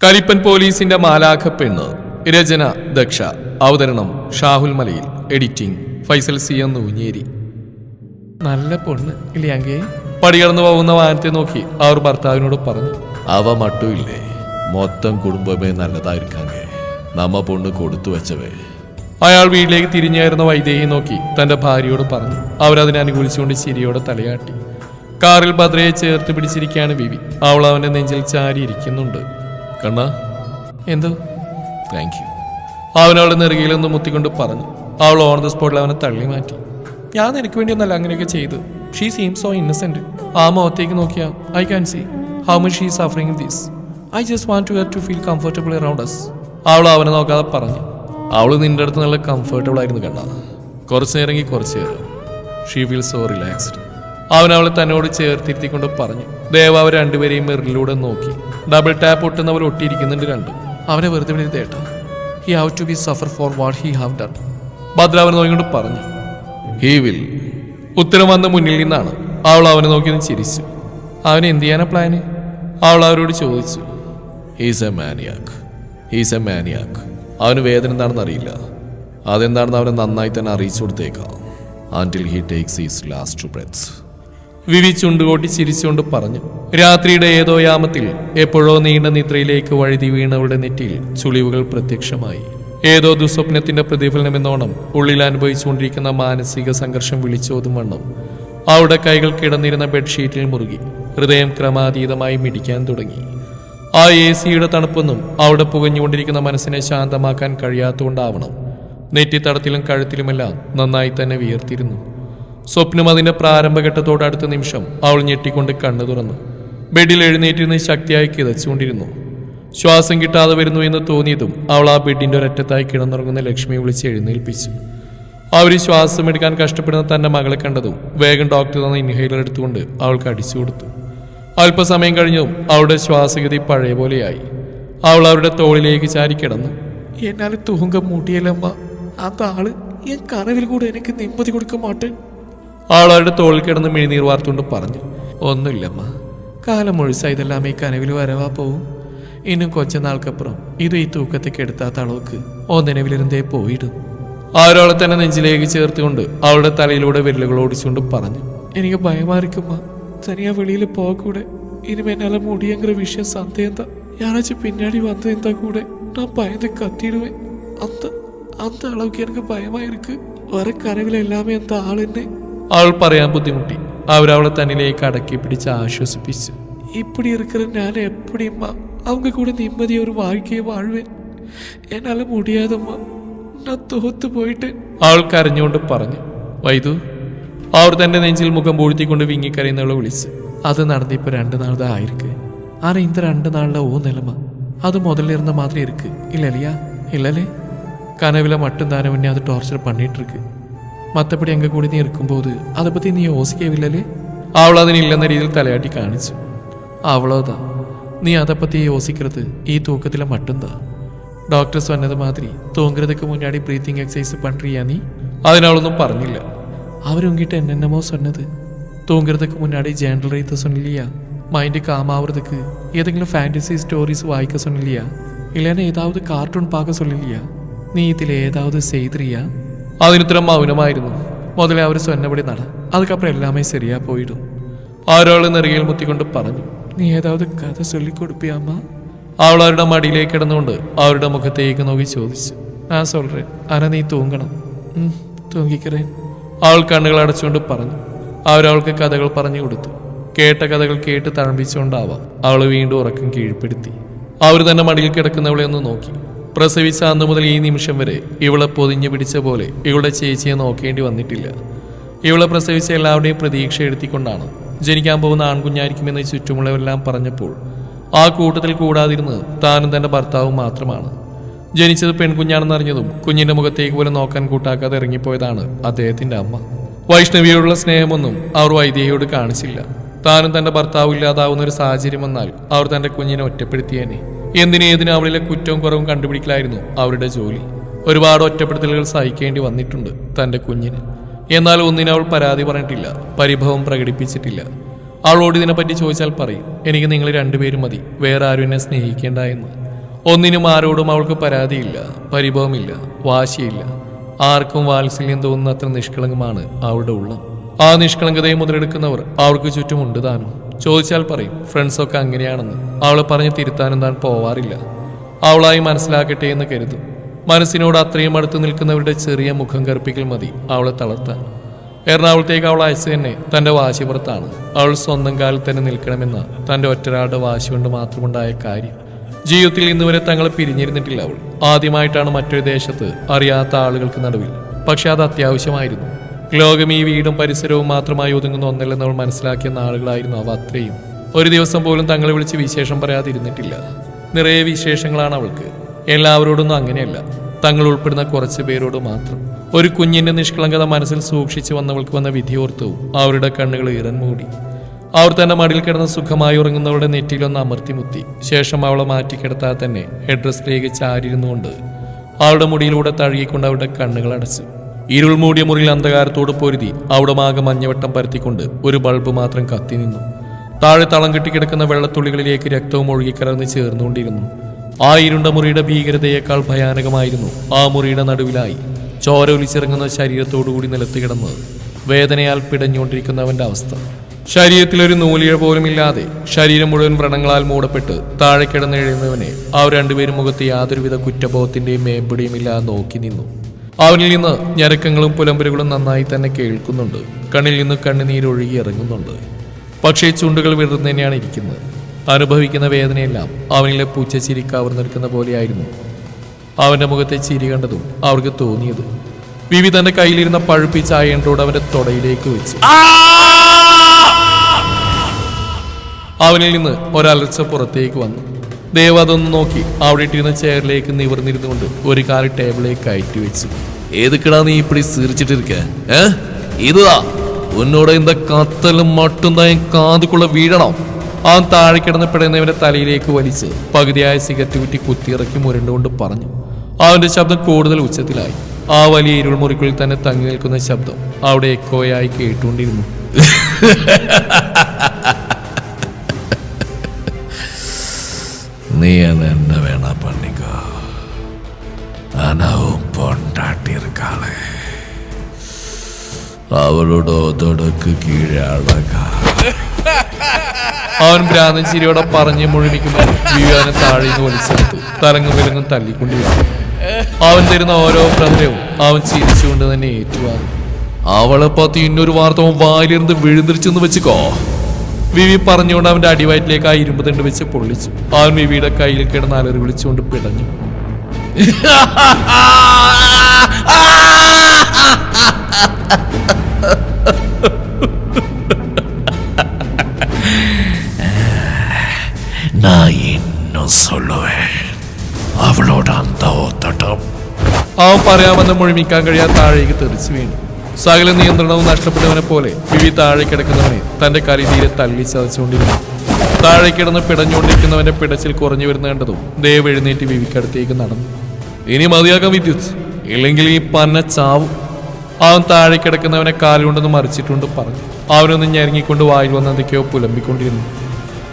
കലിപ്പൻ പോലീസിന്റെ മാലാഖ പെണ്ണ് രചന ദക്ഷ. അവതരണം ഷാഹുൽ മലയിൽ. എഡിറ്റിംഗ് ഫൈസൽ സി എന്ന് ഊഞ്ഞേരി നല്ല പൊണ്ണ് ഇല്ലയാങ്കേ പടികടന്നു പോകുന്ന വാഹനത്തെ നോക്കി അവർ ഭർത്താവിനോട് പറഞ്ഞു അവ മട്ടുമില്ലേ? മൊത്തം കുടുംബമേ നല്ലതായിരിക്കാങ്ങേ നമ്മ പൊണ്ണ് കൊടുത്തു വെച്ചവേ. അയാൾ വീട്ടിലേക്ക് തിരിഞ്ഞായിരുന്ന വൈദേഹിയെ നോക്കി തന്റെ ഭാര്യയോട് പറഞ്ഞു അവരതിനെ അനുകൂലിച്ചുകൊണ്ട് ചിരിയോടെ തലയാട്ടി. കാറിൽ ഭദ്രയെ ചേർത്ത് പിടിച്ചിരിക്കുകയാണ് വിവി. അവൾ അവന്റെ നെഞ്ചിൽ ചാരിയിരിക്കുന്നുണ്ട്. കണ്ണ. എന്തോ? താങ്ക് യു അവൻ അവളുടെ നെറുകയിലൊന്ന് മുത്തിക്കൊണ്ട് പറഞ്ഞു. അവൾ ഓൺ ദ സ്പോട്ടിൽ അവനെ തള്ളി മാറ്റി. ഞാൻ നിനക്ക് വേണ്ടിയൊന്നല്ല അങ്ങനെയൊക്കെ ചെയ്തു. ഷീ സീം സോ ഇന്നസെന്റ് ആ മുഖത്തേക്ക് നോക്കിയാൽ I can see how much she suffering this I just want to her to feel comfortable around us അവൾ അവനെ നോക്കാതെ പറഞ്ഞു. അവൾ നിന്റെ അടുത്ത് നല്ല കംഫർട്ടബിൾ ആയിരുന്നു കണ്ട കുറച്ച് നേരമെങ്കിൽ കുറച്ച് നേരം. ഷീ ഫീൽ സോ റിലാക്സ്ഡ് അവൻ അവളെ തന്നോട് ചേർത്തിരുത്തിക്കൊണ്ട് പറഞ്ഞു. ദേവ അവർ രണ്ടുപേരെയും മെറിലൂടെ നോക്കി. ഡബിൾ ടാപ്പ് ഒട്ടുന്നവർ ഒട്ടിയിരിക്കുന്നുണ്ട് രണ്ട് അവനെ വെറുതെ വിളിച്ചേട്ട he have to be suffer for what he have done ഭദ്രാവൻ നോക്കിക്കൊണ്ട് പറഞ്ഞു. ഹീ വിൽ ഉത്തരം വന്ന മുന്നിൽ നിന്നാണ്. അവൾ അവനെ നോക്കി ഒന്ന് ചിരിച്ചു. അവന് എന്ത് ചെയ്യാനാ പ്ലാന് അവൾ അവരോട് ചോദിച്ചു. He's a maniac he's a maniac അവന് വേദന എന്താണെന്ന് അറിയില്ല. അതെന്താണെന്ന് അവനെ നന്നായി തന്നെ അറിയിച്ചു കൊടുത്തേക്കാം. Until he takes his last breaths വിവി ചുണ്ടുകോട്ടി ചിരിച്ചുകൊണ്ട് പറഞ്ഞു രാത്രിയുടെ ഏതോ യാമത്തിൽ എപ്പോഴോ നീണ്ട നിദ്രയിലേക്ക് വഴുതി വീണവളുടെ നെറ്റിയിൽ ചുളിവുകൾ പ്രത്യക്ഷമായി. ഏതോ ദുസ്വപ്നത്തിന്റെ പ്രതിഫലനമെന്നോണം ഉള്ളിൽ അനുഭവിച്ചുകൊണ്ടിരിക്കുന്ന മാനസിക സംഘർഷം വിളിച്ചോതും വണ്ണം. അവിടെ കൈകൾ കിടന്നിരുന്ന ബെഡ്ഷീറ്റിൽ മുറുകി ഹൃദയം ക്രമാതീതമായി മിടിക്കാൻ തുടങ്ങി. ആ എ സിയുടെ തണുപ്പൊന്നും അവിടെ പുകഞ്ഞുകൊണ്ടിരിക്കുന്ന മനസ്സിനെ ശാന്തമാക്കാൻ കഴിയാത്തതുകൊണ്ടാവണം. നെറ്റിത്തടത്തിലും കഴുത്തിലുമെല്ലാം നന്നായി തന്നെ വിയർത്തിരുന്നു. സ്വപ്നം അതിന്റെ പ്രാരംഭഘട്ടത്തോട് അടുത്ത നിമിഷം അവൾ ഞെട്ടിക്കൊണ്ട് കണ്ണു തുറന്നു. ബെഡിൽ എഴുന്നേറ്റിരുന്ന് ശക്തിയായി കിതച്ചുകൊണ്ടിരുന്നു. ശ്വാസം കിട്ടാതെ വരുന്നു എന്ന് തോന്നിയതും അവൾ ആ ബെഡിന്റെ ഒരറ്റത്തായി കിടന്നുറങ്ങുന്ന ലക്ഷ്മിയെ വിളിച്ച് എഴുന്നേൽപ്പിച്ചു. അവർ ശ്വാസം എടുക്കാൻ കഷ്ടപ്പെടുന്ന തന്റെ മകളെ കണ്ടതും വേഗം ഡോക്ടർ തന്ന ഇൻഹൈലർ എടുത്തുകൊണ്ട് അവൾക്ക് അടിച്ചു കൊടുത്തു. അല്പസമയം കഴിഞ്ഞതും അവളുടെ ശ്വാസഗതി പഴയ പോലെയായി. അവൾ അവരുടെ തോളിലേക്ക് ചാരി കിടന്നു. എന്നാൽ തൂങ്ക മൂട്ടിയല്ലമ്മ അതാൾ ഞാൻ കറവിൽ കൂടെ എനിക്ക് നിമ്മതി കൊടുക്കാൻ മാട്ടേ ആളവരുടെ തോളിൽ കിടന്ന് മിഴിനീർ വാർത്തുകൊണ്ട് പറഞ്ഞു ഒന്നുമില്ലമ്മ കാലം മുഴുസ ഇതെല്ലാം ഈ കനവിൽ വരവാ പോവും. ഇന്നും കൊച്ച നാൾക്കപ്പുറം ഇത് ഈ തൂക്കത്തേക്ക് എടുത്താത്ത അളവുക്ക് ഒന്നിനവിലിരുന്നേ പോയിടും. അവരവളെ തന്നെ നെഞ്ചിലേക്ക് ചേർത്തുകൊണ്ട് അവളുടെ തലയിലൂടെ വിരലുകൾ ഓടിച്ചുകൊണ്ട് പറഞ്ഞു എനിക്ക് ഭയമായിരിക്കുമ്മ. തനിയാ വെളിയിൽ പോകൂടെ. ഇനി എന്നാലെ മുടിയെങ്കിൽ വിഷയം സന്ദേഹന്താ ഞായറാഴ്ച പിന്നാടി വന്നത് എന്താ കൂടെ? ഞാൻ ഭയത്തെ കത്തിയിടുവേ. അന്ത് അന്ത് അളവുക്ക് എനിക്ക് ഭയമായിരിക്കും. വേറെ കരവിലെല്ലാമേ എന്താ ആളെന്നെ? അവൾ പറയാൻ ബുദ്ധിമുട്ടി. അവരവളെ തന്നിലേക്ക് അടക്കി പിടിച്ച് ആശ്വസിപ്പിച്ചു. ഇപ്പടി ഇറക്കുന്ന ഞാൻ എപ്പടിയമ്മ അവങ്ക കൂടെ നിമ്മതി ഒരു வாழ்க்கையை வாழ்வேன் என்னால் മുടിയാതമ്മ நான் തോത്തു പോയിട്ട്. അവൾ കരഞ്ഞുകൊണ്ട് പറഞ്ഞു. വൈദു അവർ തന്റെ നെഞ്ചിൽ മുഖം പൂഴ്ത്തിക്കൊണ്ട് വിങ്ങിക്കരയുന്നവളെ വിളിച്ച്. അത് നടന്നിപ്പോ രണ്ടു നാളത്തെ ആയിരിക്ക്. ആന ഇന്ന് രണ്ട് നാളിലെ ഓ നിലമ. അത് മുതലിരുന്ന മാത്രം ഇരിക്ക്. ഇല്ലല്ലയാ ഇല്ലല്ലേ? കനവിലെ മട്ടും താനവന്നെ അത് ടോർച്ചർ പണിയിട്ടിരിക്ക്. മത്തപ്പടി അങ്ങ് കൂടി നീ ഇറക്കുമ്പോൾ അതെ പറ്റി നീ യോസിക്കവില്ലല്ലേ? അവൾ അതിനില്ലെന്ന രീതിയിൽ തലയാട്ടി കാണിച്ചു. അവളോതാ നീ അതെ യോസിക്കരുത്. ഈ തൂക്കത്തിലെ മട്ടുന്താ? ഡോക്ടർ സ്വന്നത് മാതിരി തൂങ്ങുന്നതൊക്കെ മുന്നാടി ബ്രീത്തിങ് എക്സസൈസ് പണ്ടിയാ നീ? അതിനവളൊന്നും പറഞ്ഞില്ല. അവരൊങ്കിട്ട് എന്നെന്നമോ സ്വന്നത്? തൂങ്ങുന്നതൊക്കെ മുന്നാടി ജേണ്ടൽ റീത്ത സ്വന്നില്ല മൈൻഡ് കാമാവുറതുക്ക് ഏതെങ്കിലും ഫാന്റസി സ്റ്റോറീസ് വായിക്ക സ്വന്നില്ല ഇല്ലാതെ ഏതാവത് കാർട്ടൂൺ പാക സ്വല്ലില്ല നീ ഇതിൽ ഏതാവത് ചെയ്തിരിയാ അതിനുത്തരം മൗനമായിരുന്നു. മുതലേ അവർ സ്വന്നപടി നട. അതുക്കപ്പുറം എല്ലാമേ ശരിയാ പോയിടും. ആരോൾ നെറുകയിൽ മുത്തിക്കൊണ്ട് പറഞ്ഞു നീ ഏതാവത് കഥ ചൊല്ലിക്കൊടുപ്പിയമ്മ അവൾ അവരുടെ മടിയിലേക്ക് കിടന്നുകൊണ്ട് അവരുടെ മുഖത്തേക്ക് നോക്കി ചോദിച്ചു ഞാൻ സൊല്ലേ അന നീ തൂങ്ങണം. തൂങ്ങിക്കറേ അവൾ കണ്ണുകൾ അടച്ചുകൊണ്ട് പറഞ്ഞു. അവരവൾക്ക് കഥകൾ പറഞ്ഞു കൊടുത്തു. കേട്ട കഥകൾ കേട്ട് തഴമ്പിച്ചുകൊണ്ടാവാം അവൾ വീണ്ടും ഉറക്കം കീഴ്പ്പെടുത്തി. അവർ തന്നെ മടിയിൽ കിടക്കുന്നവളെ ഒന്ന് നോക്കി. പ്രസവിച്ച അന്ന് മുതൽ ഈ നിമിഷം വരെ ഇവളെ പൊതിഞ്ഞു പിടിച്ച പോലെ ഇവളുടെ ചേച്ചിയെ നോക്കേണ്ടി വന്നിട്ടില്ല. ഇവളെ പ്രസവിച്ച എല്ലാവരുടെയും പ്രതീക്ഷ എടുത്തിക്കൊണ്ടാണ് ജനിക്കാൻ പോകുന്ന ആൺകുഞ്ഞായിരിക്കുമെന്ന് ചുറ്റുമുള്ളവരെല്ലാം പറഞ്ഞപ്പോൾ ആ കൂട്ടത്തിൽ കൂടാതിരുന്ന് താനും തന്റെ ഭർത്താവും മാത്രമാണ്. ജനിച്ചത് പെൺകുഞ്ഞാണെന്ന് അറിഞ്ഞതും കുഞ്ഞിന്റെ മുഖത്തേക്ക് പോലും നോക്കാൻ കൂട്ടാക്കാതെ ഇറങ്ങിപ്പോയതാണ് അദ്ദേഹത്തിന്റെ അമ്മ. വൈഷ്ണവിയോടുള്ള സ്നേഹമൊന്നും അവർ വൈദ്യയോട് കാണിച്ചില്ല. താനും തന്റെ ഭർത്താവും ഇല്ലാതാവുന്ന ഒരു സാഹചര്യം വന്നാൽ അവർ തന്റെ കുഞ്ഞിനെ ഒറ്റപ്പെടുത്തിയേനെ. എന്തിനും ഏതിനും അവളിലെ കുറ്റവും കുറവും കണ്ടുപിടിക്കലായിരുന്നു അവരുടെ ജോലി. ഒരുപാട് ഒറ്റപ്പെടുത്തലുകൾ സഹിക്കേണ്ടി വന്നിട്ടുണ്ട് തന്റെ കുഞ്ഞിന്. എന്നാൽ ഒന്നിനും അവൾ പരാതി പറഞ്ഞിട്ടില്ല പരിഭവം പ്രകടിപ്പിച്ചിട്ടില്ല. അവളോട് ഇതിനെപ്പറ്റി ചോദിച്ചാൽ പറയും എനിക്ക് നിങ്ങൾ രണ്ടുപേരും മതി വേറെ ആരും എന്നെ സ്നേഹിക്കേണ്ട എന്ന്. ഒന്നിനും ആരോടും അവൾക്ക് പരാതിയില്ല പരിഭവമില്ല വാശിയില്ല. ആർക്കും വാത്സല്യം തോന്നുന്ന അത്ര നിഷ്കളങ്കമാണ് അവളുടെ ഉള്ളം. ആ നിഷ്കളങ്കതയെ മുതലെടുക്കുന്നവർ അവൾക്ക് ചുറ്റുമുണ്ട് താനും. ചോദിച്ചാൽ പറയും ഫ്രണ്ട്സൊക്കെ അങ്ങനെയാണെന്ന്. അവൾ പറഞ്ഞ് തിരുത്താനും താൻ പോവാറില്ല. അവളായി മനസ്സിലാക്കട്ടെ എന്ന് കരുതും. മനസ്സിനോട് അത്രയും അടുത്ത് നിൽക്കുന്നവരുടെ ചെറിയ മുഖം കറുപ്പിക്കൽ മതി അവളെ തളർത്താൻ. എറണാകുളത്തേക്ക് അവൾ അയച്ചു തന്നെ തന്റെ വാശിപുറത്താണ് അവൾ സ്വന്തം കാലിൽ തന്നെ നിൽക്കണമെന്ന തന്റെ ഒറ്റരാളുടെ വാശി കൊണ്ട് മാത്രമുണ്ടായ കാര്യം. ജീവിതത്തിൽ ഇന്നുവരെ തങ്ങളെ പിരിഞ്ഞിരുന്നിട്ടില്ല അവൾ. ആദ്യമായിട്ടാണ് മറ്റൊരു ദേശത്ത് അറിയാത്ത ആളുകൾക്ക് നടുവിൽ. പക്ഷെ അത് അത്യാവശ്യമായിരുന്നു. ലോകം ഈ വീടും പരിസരവും മാത്രമായി ഒതുങ്ങുന്ന ഒന്നല്ലെന്ന് അവൾ മനസ്സിലാക്കിയ നാളുകളായിരുന്നു അവ അത്രയും. ഒരു ദിവസം പോലും തങ്ങളെ വിളിച്ച് വിശേഷം പറയാതിരുന്നിട്ടില്ല. നിറയെ വിശേഷങ്ങളാണ് അവൾക്ക്. എല്ലാവരോടൊന്നും അങ്ങനെയല്ല. തങ്ങൾ ഉൾപ്പെടുന്ന കുറച്ച് പേരോട് മാത്രം. ഒരു കുഞ്ഞിന്റെ നിഷ്കളങ്കത മനസ്സിൽ സൂക്ഷിച്ചു വന്നവൾക്ക് വന്ന വിധിയോർത്തവും അവരുടെ കണ്ണുകൾ ഇറൻ മൂടി. അവർ തന്നെ മടിയിൽ കിടന്ന് സുഖമായി ഉറങ്ങുന്നവളുടെ നെറ്റിയിലൊന്ന് അമർത്തിമുത്തി. ശേഷം അവളെ മാറ്റിക്കിടത്താൽ തന്നെ ഹെഡ്രസ്സിലേക്ക് ചാരിയിരുന്നുകൊണ്ട് അവളുടെ മുടിയിലൂടെ തഴുകിക്കൊണ്ട് അവരുടെ കണ്ണുകൾ അടച്ചു. ഇരുൾ മൂടിയ മുറിയിൽ അന്ധകാരത്തോട് പൊരുതി അവിടെ മാകെ മഞ്ഞവട്ടം പരത്തിക്കൊണ്ട് ഒരു ബൾബ് മാത്രം കത്തി നിന്നു. താഴെ തളം കെട്ടിക്കിടക്കുന്ന വെള്ളത്തുള്ളികളിലേക്ക് രക്തവും ഒഴുകിക്കലർന്ന് ചേർന്നുകൊണ്ടിരുന്നു. ആ ഇരുണ്ട മുറിയുടെ ഭീകരതയേക്കാൾ ഭയാനകമായിരുന്നു ആ മുറിയുടെ നടുവിലായി ചോര ഒലിച്ചിറങ്ങുന്ന ശരീരത്തോടുകൂടി നിലത്ത് കിടന്ന് വേദനയാൽ പിടഞ്ഞുകൊണ്ടിരിക്കുന്നവന്റെ അവസ്ഥ. ശരീരത്തിലൊരു നൂലിഴ പോലും ഇല്ലാതെ ശരീരം മുഴുവൻ വ്രണങ്ങളാൽ മൂടപ്പെട്ട് താഴെ കിടന്നെഴുന്നവനെ ആ രണ്ടുപേരും മുഖത്ത് യാതൊരുവിധ കുറ്റബോധത്തിന്റെയും മേമ്പടിയും ഇല്ലാതെ നോക്കി നിന്നു. അവനിൽ നിന്ന് ഞരക്കങ്ങളും പുലമ്പലുകളും നന്നായി തന്നെ കേൾക്കുന്നുണ്ട്. കണ്ണിൽ നിന്ന് കണ്ണുനീരൊഴുകി ഇറങ്ങുന്നുണ്ട്. പക്ഷേ ചുണ്ടുകൾ വിടർന്നു തന്നെയാണ് ഇരിക്കുന്നത്. അനുഭവിക്കുന്ന വേദനയെല്ലാം അവനിലെ പൂച്ച ചിരി കവർന്നെടുക്കുന്ന പോലെയായിരുന്നു. അവന്റെ മുഖത്തെ ചിരി കണ്ടതും അവർക്ക് തോന്നിയത്. വിവി തന്റെ കയ്യിലിരുന്ന പഴുപ്പിച്ച അയണ്ടോട് അവന്റെ തൊടയിലേക്ക് വെച്ചു. അവനിൽ നിന്ന് ഒരലർച്ച പുറത്തേക്ക് വന്നു. ദേവ് അതൊന്ന് നോക്കി. അവിടെ ഇട്ടിരുന്ന ചെയറിലേക്ക് നിവർന്നിരുന്നുകൊണ്ട് ഒരു കാൽ ടേബിളിലേക്ക് കയറ്റി വെച്ചു. ഏതുക്കടാ നീ ഇപ്പടി സീറിച്ചിട്ടിരിക്ക ഏ? ഇതാ ഉന്നോട് എന്ത കത്തലും മട്ടും തായും കാതുക്കുള്ള വീഴണം? ആ താഴെ കിടന്ന് പിടയുന്നവന്റെ തലയിലേക്ക് വലിച്ച് പകുതിയായ സിഗരറ്റ് കുറ്റി കുത്തിയിറക്കി മുരണ്ടുകൊണ്ട് പറഞ്ഞു. അവന്റെ ശബ്ദം കൂടുതൽ ഉച്ചത്തിലായി. ആ വലിയ ഇരുൾമുറിക്കുള്ളിൽ തന്നെ തങ്ങി നിൽക്കുന്ന ശബ്ദം അവിടെ എക്കോയായി കേട്ടുകൊണ്ടിരുന്നു. நீ அதை என்ன வேணா பண்ணிக்கோ ஆனா உன் பொண்டாட்டி இருக்காளே അവളുടെ ഒതടക്ക് കീഴെ അഴകാ അവൻ ഭ്രാന്തൻ ചിരിയോടെ പറഞ്ഞ് മുഴുമിക്കുമ്പോൾ വിവാനെ താഴേക്ക് വലിച്ചെടുത്തു തലങ്ങും വിലങ്ങും തല്ലിക്കൊണ്ടിരുന്നു അവൻ തരുന്ന ഓരോ പ്രഹരവും അവൻ ചിരിച്ചുകൊണ്ട് തന്നെ ഏറ്റുവാങ്ങി അവളെ പത്തി ഇന്നൊരു വാർത്ത അവൻ വായിലിരുന്ന് വിഴുന്നിരിച്ചെന്ന് വെച്ചുക്കോ വിവി പറഞ്ഞുകൊണ്ട് അവന്റെ അടിവയറ്റിലേക്ക് ആ ഇരുമ്പ് തണ്ട് വെച്ച് പൊള്ളിച്ചു അവൻ വിവിയുടെ കയ്യിൽ കിടന്ന് അലറി വിളിച്ചുകൊണ്ട് പിടഞ്ഞു நான் இன்னும் சொல்லுவேன் അവളോട് അന്ത ഒത്തട്ടം അവൻ പറയാമെന്ന് മുഴുമിക്കാൻ കഴിയാതെ താഴേക്ക് തെറിച്ചു വീണു സകല നിയന്ത്രണവും നഷ്ടപ്പെട്ടവനെ പോലെ വിവി താഴെ കിടക്കുന്നവനെ തന്റെ കലിതീരെ തള്ളി ചതച്ചുകൊണ്ടിരുന്നു. താഴെ കിടന്ന് പിടഞ്ഞുകൊണ്ടിരിക്കുന്നവന്റെ പിടച്ചിൽ കുറഞ്ഞു വരുന്ന കണ്ടതും ദേവ് എഴുന്നേറ്റ് വിവിക്കടുത്തേക്ക് നടന്നു. ഇനി മതിയാകാം വിദ്യുത്. ഇല്ലെങ്കിൽ ഈ പന്ന ചാവും. അവൻ താഴെ കിടക്കുന്നവനെ കാലുകൊണ്ടെന്ന് മറിച്ചിട്ടുണ്ട് പറഞ്ഞു. അവനൊന്ന് ഞെരങ്ങിക്കൊണ്ട് വായിൽ വന്ന് എന്തൊക്കെയോ പുലമ്പിക്കൊണ്ടിരുന്നു.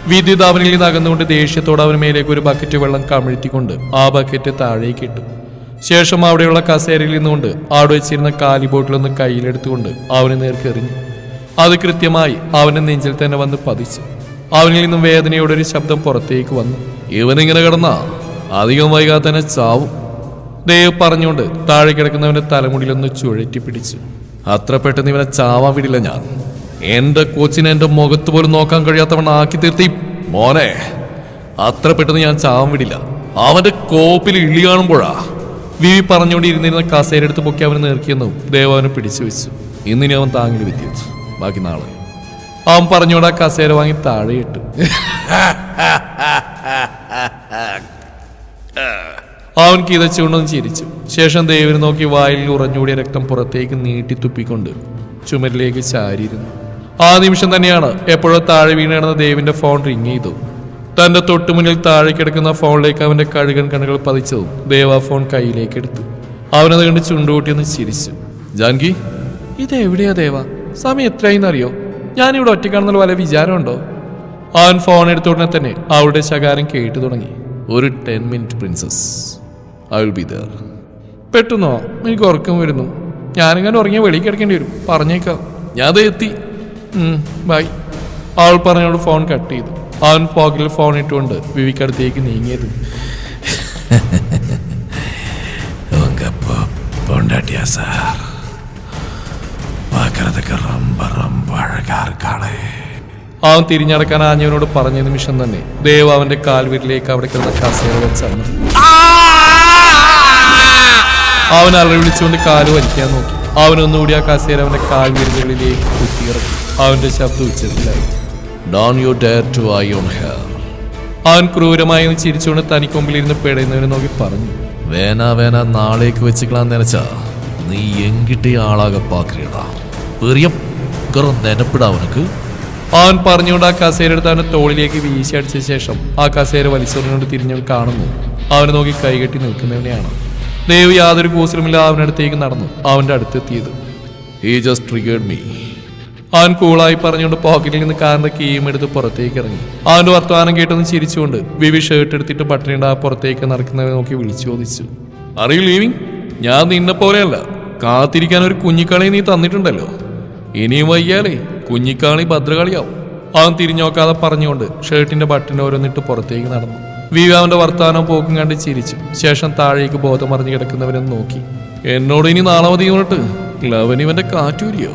വിദ്യുത് അവനിൽ നിന്ന് അകന്നുകൊണ്ട് ദേഷ്യത്തോടെ അവന് മേലേക്ക് ഒരു ബക്കറ്റ് വെള്ളം കമിഴ്ത്തിക്കൊണ്ട് ആ ബക്കറ്റ് താഴേക്ക് ഇട്ടു. ശേഷം അവിടെയുള്ള കസേരയിൽ നിന്നുകൊണ്ട് അവിടെ വെച്ചിരുന്ന കാലി ബോട്ടിലൊന്ന് കയ്യിലെടുത്തുകൊണ്ട് അവന് നേർക്ക് എറിഞ്ഞു. അത് കൃത്യമായി അവന്റെ നെഞ്ചിൽ തന്നെ വന്ന് പതിച്ചു. അവനിൽ നിന്നും വേദനയോടെ ഒരു ശബ്ദം പുറത്തേക്ക് വന്നു. ഇവനിങ്ങനെ കിടന്ന? അധികം വൈകാതെ തന്നെ ചാവും. ദേവ് പറഞ്ഞുകൊണ്ട് താഴെ കിടക്കുന്നവന്റെ തലമുടിയിലൊന്ന് ചുഴറ്റി പിടിച്ചു. അത്ര പെട്ടെന്ന് ഇവനെ ചാവാൻ വിടില്ല ഞാൻ. എന്റെ കോച്ചിനെ എന്റെ മുഖത്ത് പോലും നോക്കാൻ കഴിയാത്തവൺ ആക്കി തീർത്തി. മോനെ അത്ര പെട്ടെന്ന് ഞാൻ ചാവാൻ വിടില്ല. അവന്റെ കോപ്പിൽ ഇളി കാണുമ്പോഴാ വിവി പറഞ്ഞുകൊണ്ടിരുന്നിരുന്ന കസേരെടുത്ത് പൊക്കി അവന് നേർക്കിയെന്നും ദേവനെ പിടിച്ചു വെച്ചു. ഇന്നിനി അവൻ താങ്ങിൽ വിദ്യുത് ബാക്കി നാളെ. അവൻ പറഞ്ഞുകൊണ്ട് ആ കസേര വാങ്ങി താഴെ ഇട്ടു. അവൻ കിതച്ചുകൊണ്ടൊന്ന് ചിരിച്ചു. ശേഷം ദേവിനെ നോക്കി വായിൽ ഉറഞ്ഞൂടിയ രക്തം പുറത്തേക്ക് നീട്ടി തുപ്പിക്കൊണ്ട് ചുമരിലേക്ക് ചാരിയിരുന്നു. ആ നിമിഷം തന്നെയാണ് എപ്പോഴോ താഴെ വീണ് കിടന്ന ദേവിന്റെ ഫോൺ റിങ് ചെയ്തു. തന്റെ തൊട്ടുമുന്നിൽ താഴെ കിടക്കുന്ന ഫോണിലേക്ക് അവന്റെ കഴുകൻ കണ്ണുകൾ പതിച്ചതും ദേവ ഫോൺ കയ്യിലേക്ക് എടുത്തു. അവനത് കണ്ട് ചുണ്ടുകൂട്ടി ഒന്ന് ചിരിച്ചു. ജാൻകി? ഇത് എവിടെയാ ദേവ? സമയം എത്രയെന്നറിയോ ഞാനിവിടെ ഒറ്റക്കാണെന്നുള്ള വല്ല വിചാരമുണ്ടോ? അവൻ ഫോൺ എടുത്ത ഉടനെ തന്നെ അവളുടെ ശകാരം കേട്ടു തുടങ്ങി. ഒരു ten minute princess. I will be there. പെട്ടെന്നോ? എനിക്ക് ഉറക്കം വരുന്നു. ഞാനിങ്ങനെ ഉറങ്ങിയ വെളിയിൽ കിടക്കേണ്ടി വരും. പറഞ്ഞേക്കാം. ഞാൻ അത് എത്തി. ബൈ. അവൾ പറഞ്ഞോട് ഫോൺ കട്ട് ചെയ്തു. അവൻ പോക്കറ്റിൽ ഫോൺ ഇട്ടുകൊണ്ട് വിവിക്കടുത്തേക്ക് നീങ്ങിയത് உங்க பொண்டாட்டியா சார் பார்க்கறதுக்கு ரொம்ப ரொம்ப அழகா இருக்காளே അവൻ തിരിഞ്ഞടക്കാൻ ആഞ്ഞവനോട് പറഞ്ഞ നിമിഷം തന്നെ ദേവ് അവന്റെ കാൽവിരലേക്ക് അവിടെ കിടന്ന കസേര വെച്ചമർന്നു അവൻ അലറി വിളിച്ചുകൊണ്ട് കാല് വലിക്കാൻ നോക്കി അവനൊന്നുകൂടി ആ കസേര അവന്റെ കാൽവിരലുകളിലേക്ക് കുത്തിയിറക്കി അവന്റെ ശബ്ദം ഉച്ചത്തിലായി Don't you dare to eye on her അവൻ ക്രൂരമായി ഒന്ന് ചിരിച്ചുകൊണ്ട് തനിക്ക് മുമ്പിലിരുന്ന് പെടയുന്നവരെ നോക്കി പറഞ്ഞു. വേന വേന നാളേക്ക് വെച്ചിക്കളാൻ നനച്ച നീ എങ്കിട്ടേ ആളാകെ പാക്കിടാ പെറിയം കുറെ അവനക്ക്. അവൻ പറഞ്ഞുകൊണ്ട് ആ കസേര എടുത്ത് അവന്റെ തോളിലേക്ക് വീശി അടിച്ച ശേഷം ആ കസേര വലിച്ചെറിഞ്ഞുകൊണ്ട് തിരിഞ്ഞവൾ കാണുന്നു. അവനെ നോക്കി കൈകെട്ടി നിൽക്കുന്നവനെയാണ്. ദേവ് യാതൊരു കൂസലുമില്ല അവനടുത്തേക്ക് നടന്നു. അവന്റെ അടുത്തെത്തിയത്. ഹി ജസ്റ്റ് ട്രിഗേർഡ് മീ അവൻ കൂളായി പറഞ്ഞുകൊണ്ട് പോക്കറ്റിൽ നിന്ന് കാറിന്റെ കീയും എടുത്ത് പുറത്തേക്ക് ഇറങ്ങി. അവന്റെ വർത്തമാനം കേട്ടൊന്ന് ചിരിച്ചുകൊണ്ട് വിവി ഷർട്ട് എടുത്തിട്ട് പട്ടിണിയുടെ ആ പുറത്തേക്ക് നടക്കുന്നവരെ നോക്കി വിളിച്ചു ചോദിച്ചു. അറിയൂ ലീവിങ് ഞാൻ നിന്നെ പോലെയല്ല. കാത്തിരിക്കാൻ ഒരു കുഞ്ഞിക്കാളി നീ തന്നിട്ടുണ്ടല്ലോ. ഇനിയും വയ്യാലേ കുഞ്ഞിക്കാളി ഭദ്രകാളിയാവും. അവൻ തിരിഞ്ഞോക്കാതെ പറഞ്ഞുകൊണ്ട് ഷർട്ടിന്റെ ബട്ടൺ ഓരോന്നിട്ട് പുറത്തേക്ക് നടന്നു. വിവി അവന്റെ വർത്തമാനം പോക്കും കണ്ട് ചിരിച്ചു. ശേഷം താഴേക്ക് ബോധം മറിഞ്ഞു കിടക്കുന്നവനെ നോക്കി. എന്നോട് ഇനി നാളെ മതി പറഞ്ഞിട്ട് ഇവന്റെ കാറ്റൂരിയോ?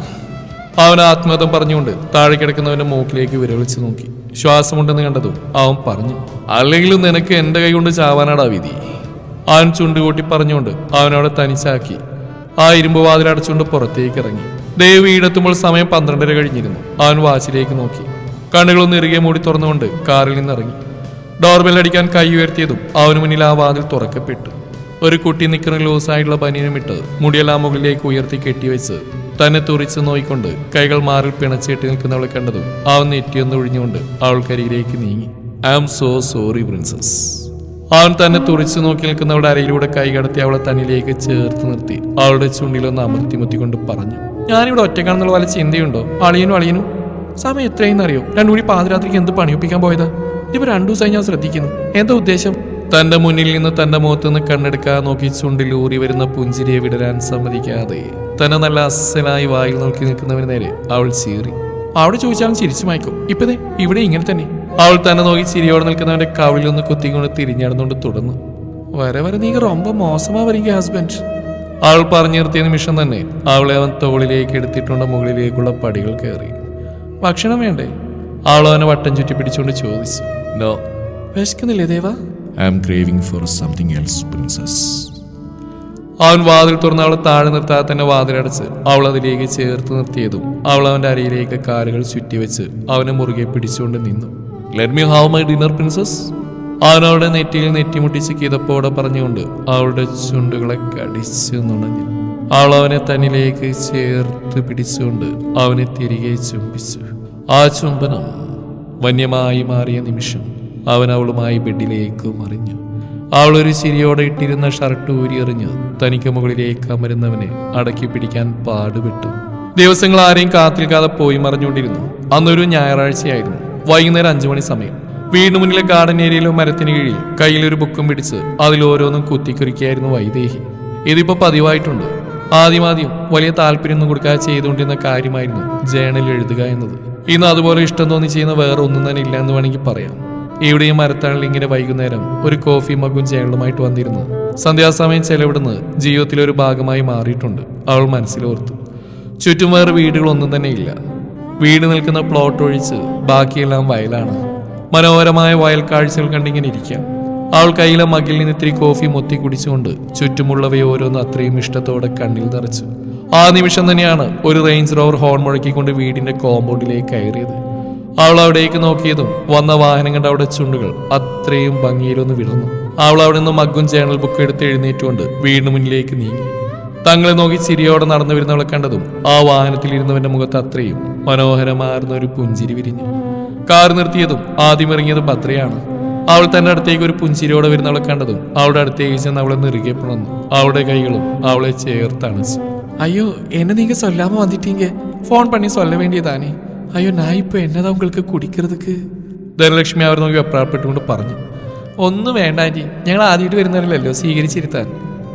അവൻ ആത്മഹത്യം പറഞ്ഞുകൊണ്ട് താഴെ കിടക്കുന്നവന്റെ മൂക്കിലേക്ക് വിരളിച്ചു നോക്കി. ശ്വാസമുണ്ടെന്ന് കണ്ടതും അവൻ പറഞ്ഞു അല്ലെങ്കിൽ നിനക്ക് എന്റെ കൈ കൊണ്ട് ചാവാനാടാ വിധി. അവൻ ചുണ്ടുകൂട്ടി പറഞ്ഞുകൊണ്ട് അവനവിടെ തനിച്ചാക്കി. ആ ഇരുമ്പ് വാതിലടച്ചുകൊണ്ട് പുറത്തേക്ക് ഇറങ്ങി. ദേവ് വീടെത്തുമ്പോൾ സമയം പന്ത്രണ്ടര കഴിഞ്ഞിരുന്നു. അവൻ വാച്ചിലേക്ക് നോക്കി. കണ്ണുകളൊന്ന് ഇറുകെ മൂടി തുറന്നുകൊണ്ട് കാറിൽ നിന്നിറങ്ങി. ഡോർബെൽ അടിക്കാൻ കൈ ഉയർത്തിയതും അവന് മുന്നിൽ ആ വാതിൽ തുറക്കപ്പെട്ടു. ഒരു കുട്ടി നിൽക്കുന്ന ലൂസായിട്ടുള്ള ബനിയനും ഇട്ട് മുടിയെല്ലാം മുകളിലേക്ക് ഉയർത്തി കെട്ടിവെച്ച് തന്നെ തുറിച്ച് നോയിക്കൊണ്ട് കൈകൾ മാറിൽ പിണച്ചിട്ട് നിൽക്കുന്നവളെ കണ്ടതും അവൻ നെറ്റിയൊന്ന് ഒഴിഞ്ഞുകൊണ്ട് അവൾക്കരികിലേക്ക് നീങ്ങി. I am so sorry princess അവൻ തന്നെ തുറിച്ചു നോക്കി നിൽക്കുന്നവളുടെ അരയിലൂടെ കൈ കടത്തി അവളെ തന്നിലേക്ക് ചേർത്ത് നിർത്തി. അവളുടെ ചുണ്ടിലൊന്ന് അമർത്തി മുത്തിക്കൊണ്ട് പറഞ്ഞു. ഞാനിവിടെ ഒറ്റക്കാണെന്നുള്ള വല്ല ചിന്തയുണ്ടോ? അളിയനും അളിയനും? സമയം എത്രയെന്നറിയോ രണ്ടു കൂടി പാതിരാത്രിക്ക് എന്ത് പണിയൊപ്പിക്കാൻ പോയതാ? ഇപ്പൊ രണ്ടു ദിവസമായി ഞാൻ ശ്രദ്ധിക്കുന്നു. എന്താ ഉദ്ദേശം? തന്റെ മുന്നിൽ നിന്ന് തന്റെ മുഖത്ത് നിന്ന് കണ്ണെടുക്കാൻ നോക്കി ചുണ്ടിലൂറി വരുന്ന പുഞ്ചിരിയെ വിടരാൻ സമ്മതിക്കാതെ തന്നെ നല്ല അസലായി വായിൽ നോക്കി നിൽക്കുന്നവന് നേരെ അവൾ ചീറി. അവിടെ ചോദിച്ചാലും ചിരിച്ചു മയക്കും. ഇപ്പതേ ഇവിടെ ഇങ്ങനെ തന്നെ. അവൾ തന്നെ നോക്കി ചിരിയോടെ നിൽക്കുന്നവന്റെ കവിളിൽ ഒന്ന് കുത്തിക്കൊണ്ട് തിരിഞ്ഞടന്നുകൊണ്ട് തുടർന്നു. വരെ വരെ നീ റൊമ്പ മോശമാ വരിക ഹസ്ബൻഡ് അവൾ പറഞ്ഞു നിർത്തിയ നിമിഷം തന്നെ അവളെ അവൻ തോളിലേക്ക് എടുത്തിട്ടുണ്ട് മുകളിലേക്കുള്ള പടികൾ കയറി. ഭക്ഷണം വേണ്ടേ? അവൾ അവനെ വട്ടം ചുറ്റി പിടിച്ചുകൊണ്ട് ചോദിച്ചു. നോ. വിശക്കുന്നില്ലേ ദേവാ? I am craving for something else princess അവൻ വാതിൽ തുറന്ന് അവളെ താഴെ നിർത്താതെ തന്നെ വാതിലടച്ച് അവൾ അതിലേക്ക് ചേർത്ത് നിർത്തിയതും അവൾ അവന്റെ അരയിലേക്ക് കാലുകൾ ചുറ്റിവെച്ച് അവനെ മുറുകെ പിടിച്ചുകൊണ്ട് നിന്നു. Let me have my dinner princess അവൻ അവളുടെ നെറ്റിയിൽ നെറ്റിമുട്ടിച്ച് കിതപ്പോടെ പറഞ്ഞുകൊണ്ട് അവളുടെ ചുണ്ടുകളെ കടിച്ചു നുണഞ്ഞു. അവൾ അവനെ തന്നിലേക്ക് ചേർത്ത് പിടിച്ചുകൊണ്ട് അവനെ തിരികെ ചുംബിച്ചു. ആ ചുംബനം വന്യമായി മാറിയ നിമിഷം അവൻ അവളുമായി ബെഡിലേക്ക് മറിഞ്ഞു. അവൾ ഒരു ചിരിയോടെ ഇട്ടിരുന്ന ഷർട്ട് ഊരിയെറിഞ്ഞ്. തനിക്ക് മുകളിലേക്ക് അമരുന്നവനെ അടക്കി പിടിക്കാൻ പാടുപെട്ടു. ദിവസങ്ങൾ ആരെയും കാത്തിരിക്കാതെ പോയി മറിഞ്ഞുകൊണ്ടിരുന്നു. അന്നൊരു ഞായറാഴ്ചയായിരുന്നു. വൈകുന്നേരം അഞ്ചു മണി സമയം. വീടിന് മുന്നിലെ ഗാർഡൻ ഏരിയയിലെ മരത്തിന് കീഴിൽ കയ്യിലൊരു ബുക്കും പിടിച്ച് അതിൽ ഓരോന്നും കുത്തിക്കുറിക്കായിരുന്നു വൈദേഹി. ഇതിപ്പോ പതിവായിട്ടുണ്ട്. ആദ്യമാദ്യം വലിയ താല്പര്യമൊന്നും കൊടുക്കാതെ ചെയ്തുകൊണ്ടിരുന്ന കാര്യമായിരുന്നു ജേണൽ എഴുതുക എന്നത്. ഇന്ന് അതുപോലെ ഇഷ്ടം തോന്നി ചെയ്യുന്ന വേറെ ഒന്നും തന്നെ ഇല്ല എന്ന് വേണമെങ്കിൽ പറയാം. ഇവിടെ ഈ മരത്താളിൽ ഇങ്ങനെ വൈകുന്നേരം ഒരു കോഫി മഗും ചേളുമായിട്ട് വന്നിരുന്നു. സന്ധ്യാസമയം ചെലവിടുന്നത് ജീവിതത്തിലെ ഒരു ഭാഗമായി മാറിയിട്ടുണ്ട്. അവൾ മനസ്സിലോർത്തു. ചുറ്റും വേറെ വീടുകളൊന്നും തന്നെ ഇല്ല. വീട് നിൽക്കുന്ന പ്ലോട്ട് ഒഴിച്ച് ബാക്കിയെല്ലാം വയലാണ്. മനോഹരമായ വയൽ കാഴ്ചകൾ കണ്ടിങ്ങനെ ഇരിക്കാം. അവൾ കയ്യിലെ മകിൽ നിന്ന് ഇത്തിരി കോഫി മൊത്തി കുടിച്ചുകൊണ്ട് ചുറ്റുമുള്ളവയെ ഓരോന്ന് അത്രയും ഇഷ്ടത്തോടെ കണ്ണിൽ നിറച്ചു. ആ നിമിഷം തന്നെയാണ് ഒരു റേഞ്ച് റോവർ ഹോൺ മുഴക്കിക്കൊണ്ട് വീടിന്റെ കോമ്പൗണ്ടിലേക്ക് കയറിയത്. അവൾ അവിടേക്ക് നോക്കിയതും വന്ന വാഹനം കണ്ട അവിടെ ചുണ്ടുകൾ അത്രയും ഭംഗിയിലൊന്ന് വിടർന്നു. അവൾ അവിടെ നിന്ന് മഗ്ഗും ചേണൽ ബുക്ക് എടുത്ത് എഴുന്നേറ്റുകൊണ്ട് വീടിന് മുന്നിലേക്ക് നീങ്ങി. തങ്ങളെ നോക്കി ചിരിയോടെ നടന്നു വരുന്നവളെ കണ്ടതും ആ വാഹനത്തിൽ ഇരുന്നവന്റെ മുഖത്ത് അത്രയും മനോഹരമാർന്ന ഒരു പുഞ്ചിരി വിരിഞ്ഞു. കാർ നിർത്തിയതും ആദ്യം ഇറങ്ങിയതും ഭദ്രയാണ് അവൾ തന്റെ അടുത്തേക്ക് ഒരു പുഞ്ചിരിയോടെ വരുന്നവളെ കണ്ടതും അവളുടെ അടുത്തേക്ക് ചെന്ന് അവളെ നിറുകെ പിണന്നു അവളുടെ കൈകളും അവളെ ചേർത്തണച്ചു. അയ്യോ എന്നെ നീങ്ക സൊല്ലാമ വന്നിട്ടീങ്ക. ഫോൺ പണി സ്വല്ല വേണ്ടിയതാണേ അയ്യോ ഞാൻ എന്നതാ ഉങ്ങൾക്ക് കുടിക്കരുതക്ക്? ധനലക്ഷ്മി അവർ നോക്കി അപ്രാപ്പെട്ടുകൊണ്ട് പറഞ്ഞു. ഒന്നും വേണ്ട ഞങ്ങൾ ആദ്യമായിട്ട് വരുന്നവരല്ലോ സ്വീകരിച്ചിരുത്താൻ.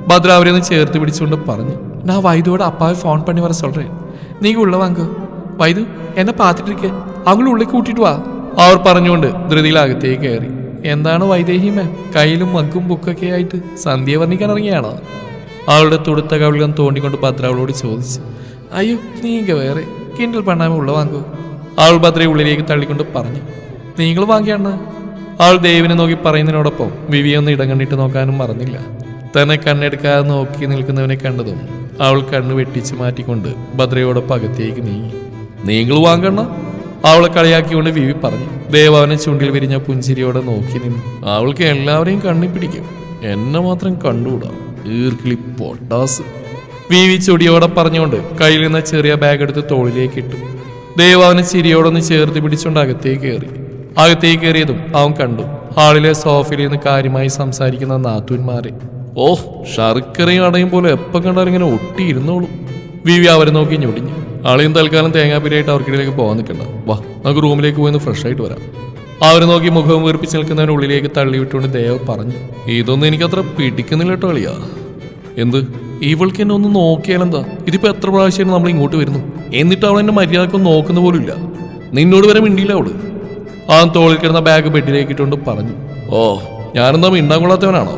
ഭദ്ര അവരെ ഒന്ന് ചേർത്ത് പിടിച്ചുകൊണ്ട് പറഞ്ഞു. ഞാൻ വൈദുവോട് അപ്പാവ് ഫോൺ പണി പറ സൊല്ലേ നീ ഉള്ള വാങ്ക. വൈദു എന്നെ പാത്തിട്ടിരിക്കെ. അവൾ ഉള്ളിൽ കൂട്ടിട്ട് വാ. അവർ പറഞ്ഞുകൊണ്ട് ധൃതിയിൽ അകത്തേക്ക് കയറി. എന്താണ് വൈദേഹിമേ കയ്യിലും മഗ്ഗും ബുക്കൊക്കെ ആയിട്ട് സന്ധ്യ വർണിക്കാൻ ഇറങ്ങിയാണോ? അവളുടെ തുടുത്ത കവിളം തോണ്ടിക്കൊണ്ട് ഭദ്ര അവളോട് ചോദിച്ചു. അയ്യോ നീങ്ക വേറെ. കിണ്ടൽ പണ്ണാമ ഉള്ള വാങ്ങൂ അവൾ ഭദ്രയെ ഉള്ളിലേക്ക് തള്ളിക്കൊണ്ട് പറഞ്ഞു നിങ്ങൾ വാങ്ങിയാണ് ആൾ ദേവിനെ നോക്കി പറയുന്നതിനോടൊപ്പം വിവിയൊന്ന് ഇടം കണ്ടിട്ട് നോക്കാനും മറന്നില്ല. തന്നെ കണ്ണെടുക്കാതെ നോക്കി നിൽക്കുന്നവനെ കണ്ടതും അവൾ കണ്ണ് വെട്ടിച്ച് മാറ്റിക്കൊണ്ട് ഭദ്രയോടൊപ്പം അകത്തേക്ക് നീങ്ങി. നിങ്ങൾ വാങ്ങണ അവളെ കളിയാക്കിക്കൊണ്ട് വിവി പറഞ്ഞു ദേവ് അവനെ ചുണ്ടിൽ വിരിഞ്ഞ പുഞ്ചിരിയോടെ നോക്കി നിന്നു അവൾക്ക് എല്ലാവരെയും കണ്ണി പിടിക്കും. എന്നെ മാത്രം കണ്ടുകൂടാ. ഈർക്കിളി പൊട്ടാസ്. വിവി ചൊടിയോടെ പറഞ്ഞുകൊണ്ട് കയ്യിൽ നിന്ന് ചെറിയ ബാഗ് എടുത്ത് തോളിലേക്ക് ഇട്ടു. ദേവ് അവനെ ചിരിയോടൊന്ന് ചേർത്ത് പിടിച്ചുകൊണ്ട് അകത്തേക്ക് കയറി. അകത്തേക്ക് കയറിയതും അവൻ കണ്ടു. ഹാളിലെ സോഫയിൽ നിന്ന് കാര്യമായി സംസാരിക്കുന്ന നാത്തൂന്മാരെ ഓഹ് ശർക്കരയും അടയും പോലെ എപ്പം കണ്ടാലും ഇങ്ങനെ ഒട്ടിയിരുന്നോളൂ. വിവി അവരെ നോക്കി ഞൊടിഞ്ഞു. ആളെയും തൽക്കാലം തേങ്ങാപ്പിരിയായിട്ട് അവർക്കിടയിലേക്ക് പോകാൻ നിൽക്കണ്ട. വാ നമുക്ക് റൂമിലേക്ക് പോയി ഫ്രഷ് ആയിട്ട് വരാം. അവരെ നോക്കി മുഖം വീർപ്പിച്ച് നിൽക്കുന്നവന് ഉള്ളിലേക്ക് തള്ളിവിട്ടുകൊണ്ട് ദേവ് പറഞ്ഞു ഇതൊന്നും എനിക്കത്ര പിടിക്കുന്നില്ല കേട്ടോ അളിയാ. എന്ത്? ഇവൾക്ക് എന്നെ ഒന്ന് നോക്കിയാലെന്താ ഇതിപ്പോ എത്ര പ്രാവശ്യമാണ് നമ്മൾ ഇങ്ങോട്ട് വരുന്നു എന്നിട്ട് അവൾ എന്നെ മര്യാദക്കൊന്നും നോക്കുന്ന പോലും ഇല്ല നിന്നോട് വരെ മിണ്ടിയില്ല അവൾ അവൻ തോളിൽ കിടന്ന ബാഗ് ബെഡിലേക്ക് ഇട്ടുകൊണ്ട് പറഞ്ഞു ഓ ഞാനെന്താ മിണ്ടാൻ കൊള്ളാത്തവനാണോ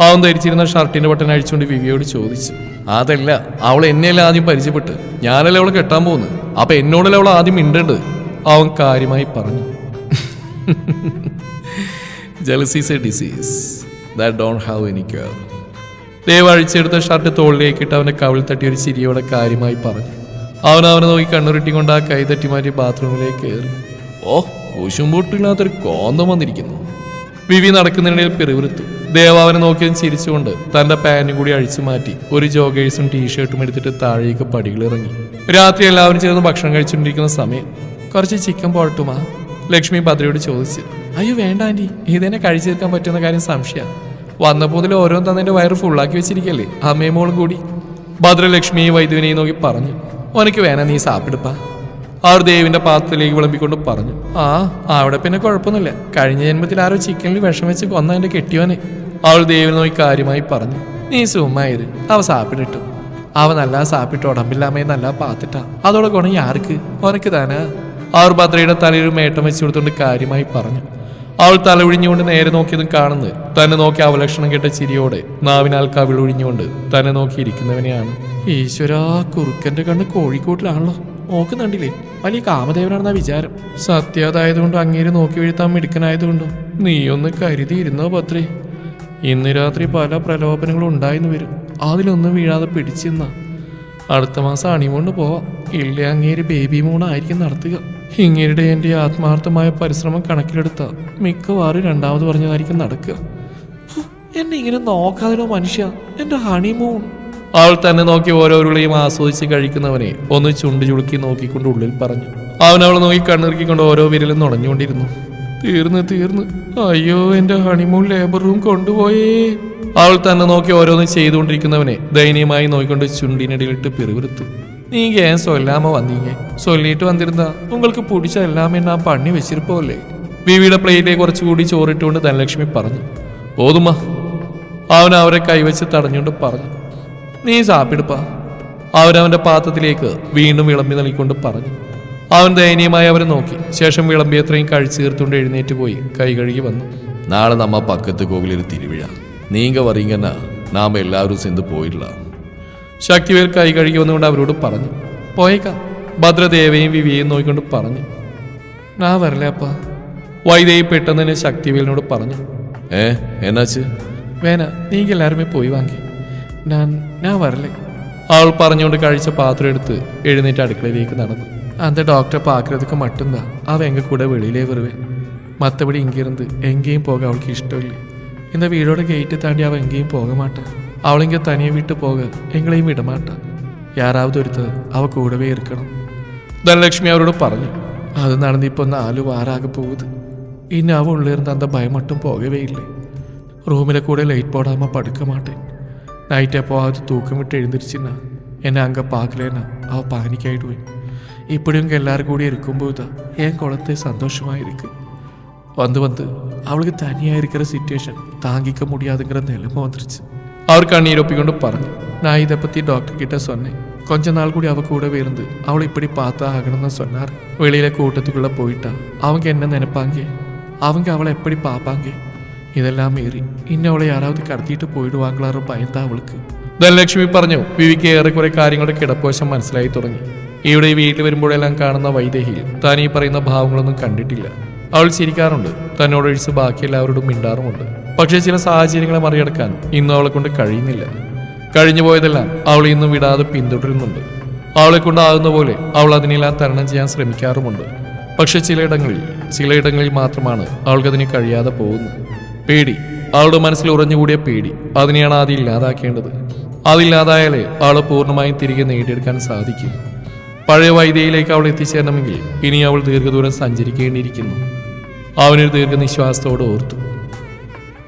അവൻ ധരിച്ചിരുന്ന ഷർട്ടിന്റെ ബട്ടൺ അഴിച്ചുകൊണ്ട് വിവിയോട് ചോദിച്ചു അതല്ല അവൾ എന്നെയല്ല ആദ്യം പരിചയപ്പെട്ട് ഞാനല്ലേ അവളെ കെട്ടാൻ പോകുന്നത് അപ്പൊ എന്നോടല്ലേ അവൾ ആദ്യം മിണ്ടേണ്ടത് അവൻ കാര്യമായി പറഞ്ഞു jealousy is a disease that don't have എനിക്ക് കെയർ ദേവ് അഴിച്ചെടുത്ത ഷർട്ട് തോളിലേക്കിട്ട് അവന്റെ കവിൾ തട്ടി ഒരു ചിരിയോടെ കാര്യമായി പറഞ്ഞു. അവൻ അവനെ നോക്കി കണ്ണുരുട്ടിക്കൊണ്ട് ആ കൈ തട്ടി മാറ്റി ബാത്റൂമിലേക്ക് കയറി. ഓ കുശുമ്പൊട്ടില്ലാത്തൊരു കോന്തം വന്നിരിക്കുന്നു. വിവി നടക്കുന്നതിനിടയിൽ പിറിവിറുത്തു ദേവ് അവനെ നോക്കിയും ചിരിച്ചുകൊണ്ട് തന്റെ പാന്റും കൂടി അഴിച്ചു മാറ്റി ഒരു ജോഗേഴ്സും ടീഷർട്ടും എടുത്തിട്ട് താഴേക്ക് പടികളിറങ്ങി രാത്രി എല്ലാവരും ചേർന്ന് ഭക്ഷണം കഴിച്ചുകൊണ്ടിരിക്കുന്ന സമയം. കുറച്ച് ചിക്കൻ പോട്ടുമാ ലക്ഷ്മി ഭദ്രയോട് ചോദിച്ചു. അയ്യോ വേണ്ട ആന്റി ഇതെന്നെ കഴിച്ചു തീർക്കാൻ പറ്റുന്ന കാര്യം സംശയം. വന്നപ്പോൾ ഓരോന്ന് തന്നെ വയറ് ഫുള്ളാക്കി വെച്ചിരിക്കല്ലേ? അമ്മയും മോളും കൂടി. ഭദ്രലക്ഷ്മി വൈദ്യുവിനെയും നോക്കി പറഞ്ഞു. ഓനക്ക് വേണ നീ സാപ്പിടുപ്പാ. അവർ ദേവിന്റെ പാത്രത്തിലേക്ക് വിളമ്പിക്കൊണ്ട് പറഞ്ഞു. ആ അവിടെ പിന്നെ കുഴപ്പമൊന്നുമില്ല. കഴിഞ്ഞ ജന്മത്തിൽ ആരോ ചിക്കനിൽ വിഷം വെച്ച് കൊന്ന എന്റെ കെട്ടിയോനെ. അവൾ ദേവിനെ നോക്കി കാര്യമായി പറഞ്ഞു. നീ സുമ്മായത് അവ സാപ്പിടിട്ടു. അവ നല്ല സാപ്പിട്ട് ഉടമ്പില്ലാമേ നല്ല പാത്തിട്ട. അതോടെ ഗുണം ആർക്ക് ഓനക്ക് താനാ. അവർ ഭദ്രയുടെ തലയിൽ മേട്ടം വെച്ചു കൊടുത്തുകൊണ്ട് കാര്യമായി പറഞ്ഞു. അവൾ തല ഒഴിഞ്ഞുകൊണ്ട് നേരെ നോക്കിയതും കാണുന്നത്. തന്നെ നോക്കി അവലക്ഷണം കേട്ട ചിരിയോടെ നാവിനാൽ കവിൾ ഒഴിഞ്ഞുകൊണ്ട് തന്നെ നോക്കിയിരിക്കുന്നവനെയാണ്. ഈശ്വരാ കുറുക്കന്റെ കണ്ണ് കോഴിക്കോട്ടിലാണല്ലോ. നോക്കുന്നുണ്ടില്ലേ വലിയ കാമദേവനാണെന്ന വിചാരം. സത്യതായതുകൊണ്ടും അങ്ങേര് നോക്കി വീഴ്ത്താൻ മിടുക്കനായതുകൊണ്ടും? നീയൊന്ന് കരുതിയിരുന്നോ പത്രേ ഇന്ന് രാത്രി പല പ്രലോഭനങ്ങളും ഉണ്ടായിന്ന് വരും. അതിലൊന്നും വീഴാതെ പിടിച്ചെന്ന അടുത്ത മാസം അണിമോണ്ട് പോവാം. ഇല്ല അങ്ങേര് ബേബി മൂണായിരിക്കും നടത്തുക. ഇങ്ങേരുടെ എന്റെ ആത്മാർത്ഥമായ പരിശ്രമം കണക്കിലെടുത്ത മിക്കവാറും രണ്ടാമത് പറഞ്ഞതായിരിക്കും നടക്കുക. എന്നെ ഇങ്ങനെ നോക്കാതിനോ മനുഷ്യ എന്റെ ഹണിമൂൺ അവൾ തന്നെ നോക്കി ഓരോരുളെയും ആസ്വദിച്ച് കഴിക്കുന്നവനെ ഒന്ന് ചുണ്ടു ചുളുക്കി നോക്കിക്കൊണ്ട് ഉള്ളിൽ പറഞ്ഞു. അവൻ അവളെ നോക്കി കണ്ണിറുക്കിക്കൊണ്ട് ഓരോ വിരലും നുണഞ്ഞുകൊണ്ടിരുന്നു. തീർന്ന് തീർന്ന്. അയ്യോ എന്റെ ഹണിമൂൺ ലേബർ റൂം കൊണ്ടുപോയേ. അവൾ തന്നെ നോക്കി ഓരോന്ന് ചെയ്തുകൊണ്ടിരിക്കുന്നവനെ ദയനീയമായി നോക്കിക്കൊണ്ട് ചുണ്ടിനിടയിലിട്ട് പിറുവിറുത്തു நீங்க ஏன் சொல்லாம வந்தீங்க சொல்லிட்டு வந்திருந்தா உங்களுக்கு பிடிச்ச எல்லாமே நான் பண்ணி வச்சிருப்போம்லே ബീവിയുടെ പ്ലേറ്റിലേക്ക് കുറച്ചുകൂടി ചോറിട്ടുകൊണ്ട് ധനലക്ഷ്മി പറഞ്ഞു ഓതുമ്മ അവൻ അവരെ കൈവച്ച് തടഞ്ഞുകൊണ്ട് പറഞ്ഞു നീ സാപ്പിടുപ്പാ അവനവന്റെ പാത്രത്തിലേക്ക് വീണ്ടും വിളമ്പി നൽകിക്കൊണ്ട് പറഞ്ഞു അവൻ ദയനീയമായി അവരെ നോക്കി ശേഷം വിളമ്പിയത്രയും കഴിച്ചു തീർത്തുകൊണ്ട് എഴുന്നേറ്റ് പോയി കൈ കഴുകി വന്നു நாளை நம்ம பக்கத்து கோவிலில் திருவிழா நீங்க வரீங்கன்னா நாம எல்லாரும் சேர்ந்து போயிடலாம் ശക്തിവേൽ കൈ കഴുകിവന്നുകൊണ്ട് അവരോട് പറഞ്ഞു പോയേക്കാ. ഭദ്രദേവയും വിവിയെയും നോക്കിക്കൊണ്ട് പറഞ്ഞു ഞാൻ വരല അപ്പ? വൈദേവി പെട്ടെന്ന് തന്നെ ശക്തിവേലിനോട് പറഞ്ഞു ഏ എന്നാച്ച് വേന നീക്ക് എല്ലാവരുമേ പോയി വാങ്ങി. ഞാൻ ഞാൻ വരലേ അവൾ പറഞ്ഞുകൊണ്ട് കഴിച്ച പാത്രം എടുത്ത് എഴുന്നേറ്റ് അടുക്കളയിലേക്ക് നടന്നു. അന്ത ഡോക്ടർ പാക്കരത്തൊക്കെ മട്ടുന്താ അവ എങ്ക കൂടെ വെളിയിലേ വെറുവേ. മത്തപടി ഇങ്ങിരുന്ന് എങ്കേയും പോകാൻ അവൾക്ക് ഇഷ്ടമില്ല? ഇന്ന് വീടോടെ ഗേറ്റ് താണ്ടി അവ എങ്കേയും പോകാൻ മാട്ടാ. மாட்டான் அவள் இங்கே தனியை விட்டு போக எங்களையும் விட மாட்டான் யாராவது ஒருத்தர் அவ கூடவே இருக்கணும் தனலட்சுமி அவரோட പറഞ്ഞു அது நடந்து இப்போ நாலு வாரம் ஆக போகுது இன்னும் அவள் உள்ள இருந்த அந்த பயம் மட்டும் போகவே இல்லை ரூமில் கூட லைட் போடாமல் படுக்க மாட்டேன் நைட் எப்போவாவது தூக்கம் விட்டு எழுந்திருச்சுன்னா என்னை அங்கே பார்க்கலன்னா அவள் பானிக் ஆயிடுவேன் இப்படி உங்க எல்லாரும் கூட இருக்கும்போது தான் என் குழந்தை சந்தோஷமா இருக்கு வந்து வந்து அவளுக்கு தனியா இருக்கிற சுச்சுவேஷன் தாங்கிக்க முடியாதுங்கிற நிலைமை வந்துருச்சு அவர் கண்ணீரொப்பிக்கொண்டு പറഞ്ഞു நான் இதை பத்தி டாக்டர் கிட்ட சொன்னேன் கொஞ்ச நாள் கூடி அவ கூடவே இருந்து அவளை இப்படி பார்த்தா ஆகணும்னு சொன்னார் வெளியில கூட்டத்துக்குள்ள போயிட்டா அவங்க என்ன நினைப்பாங்க அவங்க அவளை எப்படி பார்ப்பாங்க ഇതെല്ലാം മീറി ഇന്നെ അവളെ யாராவது കടത്തിയിട്ട് പോയിടുവാങ്ങളാറോ ഭയന്താ അവൾക്ക് ധനലക്ഷ്മി പറഞ്ഞു വിവിക്ക് ഏറെക്കുറെ കാര്യങ്ങളുടെ കിടപ്പോശം മനസ്സിലായി തുടങ്ങി ഇവിടെ ഈ വീട്ടിൽ വരുമ്പോഴെല്ലാം കാണുന്ന വൈദേഹിയിൽ താൻ ഈ പറയുന്ന ഭാവങ്ങളൊന്നും കണ്ടിട്ടില്ല അവൾ ചിരിക്കാറുണ്ട് തന്നോടൊഴിച്ച് ബാക്കി എല്ലാവരോടും മിണ്ടാറുമുണ്ട് പക്ഷേ ചില സാഹചര്യങ്ങളെ മറികടക്കാൻ ഇന്നും അവളെ കൊണ്ട് കഴിയുന്നില്ല. കഴിഞ്ഞു പോയതെല്ലാം അവൾ ഇന്നും വിടാതെ പിന്തുടരുന്നുണ്ട്. അവളെ കൊണ്ടാകുന്ന പോലെ അവൾ അതിനെല്ലാം തരണം ചെയ്യാൻ ശ്രമിക്കാറുമുണ്ട്. പക്ഷെ ചിലയിടങ്ങളിൽ ചിലയിടങ്ങളിൽ മാത്രമാണ് അവൾക്കതിന് കഴിയാതെ പോകുന്നത്. പേടി അവളുടെ മനസ്സിൽ ഉറഞ്ഞുകൂടിയ പേടി അതിനെയാണ് ആദ്യം ഇല്ലാതാക്കേണ്ടത്. അതില്ലാതായാലേ അവളെ പൂർണമായും തിരികെ നേടിയെടുക്കാൻ സാധിക്കും. പഴയ വൈദ്യയിലേക്ക് അവൾ എത്തിച്ചേരണമെങ്കിൽ ഇനി അവൾ ദീർഘദൂരം സഞ്ചരിക്കേണ്ടിയിരിക്കുന്നു. അവനൊരു ദീർഘനിശ്വാസത്തോട് ഓർത്തു.